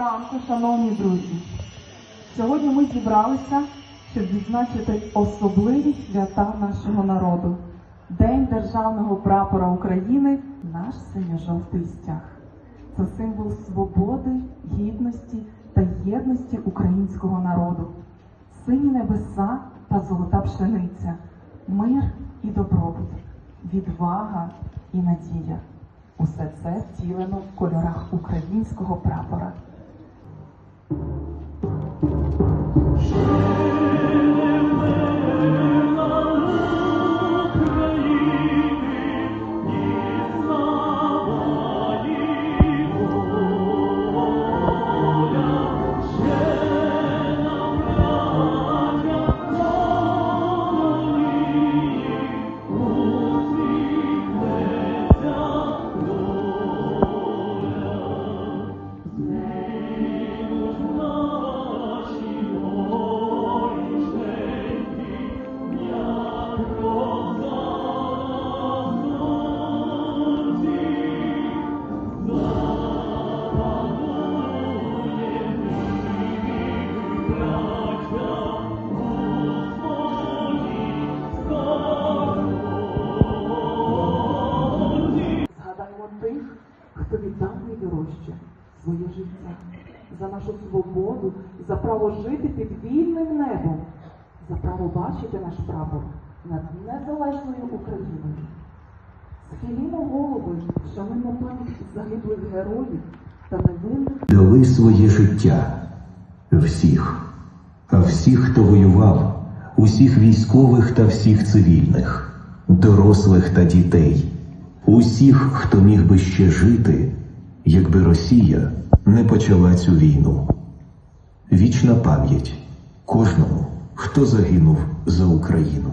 ранку, шановні друзі. Сьогодні ми зібралися, щоб відзначити особливі свята нашого народу. День державного прапора України наш синьо-жовтий стяг. Це символ свободи, гідності та єдності українського народу. Сині небеса та золота пшениця, мир і добробут, відвага і надія. Усе це втілено в кольорах українського прапора. Thank you. Тих, хто віддав найдорожче своє життя за нашу свободу, за право жити під вільним небом, за право бачити наш прапор над незалежною Україною. Схилімо голови, шануємо пам'ять загиблих героїв та невинних дали своє життя всіх, всіх, хто воював, усіх військових та всіх цивільних, дорослих та дітей, усіх, хто міг би ще жити, якби Росія не почала цю війну. Вічна пам'ять кожному, хто загинув за Україну.